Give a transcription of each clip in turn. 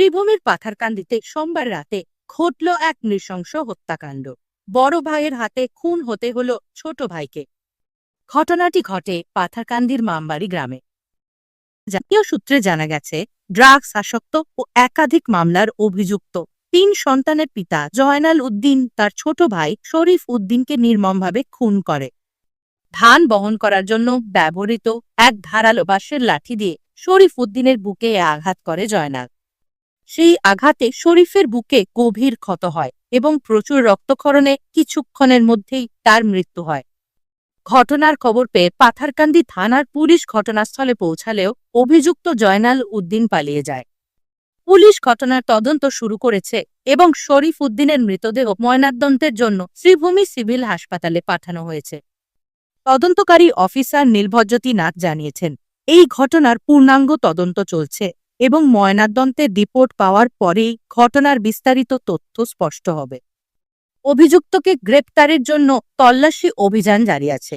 শ্রীভূমির পাথারকান্দিতে সোমবার রাতে ঘটল এক নৃশংস হত্যাকাণ্ড। বড় ভাইয়ের হাতে খুন হতে হল ছোট ভাইকে। ঘটনাটি ঘটে পাথারকান্দির মামবাড়ি গ্রামে। জাতীয় সূত্রে জানা গেছে ড্রাগস আসক্ত ও একাধিক মামলার অভিযুক্ত তিন সন্তানের পিতা জয়নাল উদ্দিন, তার ছোট ভাই শরীফ উদ্দিনকে নির্মমভাবে খুন করে। ধান বহন করার জন্য ব্যবহৃত এক ধারালো বাঁশের লাঠি দিয়ে শরীফ উদ্দিনের বুকে আঘাত করে জয়নাল। সেই আঘাতে শরীফের বুকে গভীর ক্ষত হয় এবং প্রচুর রক্তক্ষরণে কিছুক্ষণের মধ্যেই তার মৃত্যু হয়। ঘটনার খবর পেয়ে পাথারকান্দি থানার পুলিশ ঘটনাস্থলে পৌঁছালেও অভিযুক্ত জয়নাল উদ্দিন পালিয়ে যায়। পুলিশ ঘটনার তদন্ত শুরু করেছে এবং শরীফ উদ্দিনের মৃতদেহ ময়নাতদন্তের জন্য শ্রীভূমি সিভিল হাসপাতালে পাঠানো হয়েছে। তদন্তকারী অফিসার নীলভজ্যোতি নাথ জানিয়েছেন, এই ঘটনার পূর্ণাঙ্গ তদন্ত চলছে। এবং ময়নাতদন্তের রিপোর্ট পাওয়ার পরেই ঘটনার বিস্তারিত তথ্য স্পষ্ট হবে। অভিযুক্তকে গ্রেপ্তারের জন্য তল্লাশি অভিযান জারি আছে।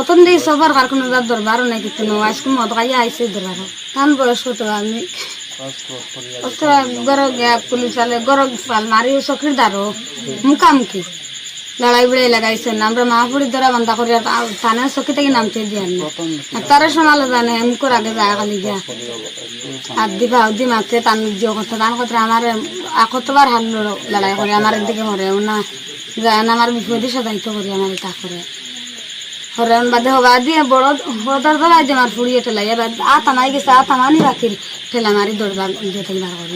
অতন দিয়ে কোনো নাই মুখামুখি। লড়াই বিড়াই লাগাইছেন আমরা মাহাপুরি দ্বারা বান্ধা করি থানা চকি থেকে নামতে আর তারা শোনালো জানে আমি করে আগে যায় খালি গিয়া। আর দিবা দি মাতে তান যে কথা। তান কথা আমার, আকতবার হাল লড়াই করে, আমার দিকে মরে না। যায় না আমার বিপদে সাজাইতে করি, আমার তা করে। হরেন বাদে হবা দিয়ে বড় দরবার দিয়ে আমার ফুড়িয়ে ঠেলাই এবার আ তামাই গেছে, আ তামানি রাখির ঠেলা মারি দরবার দিয়ে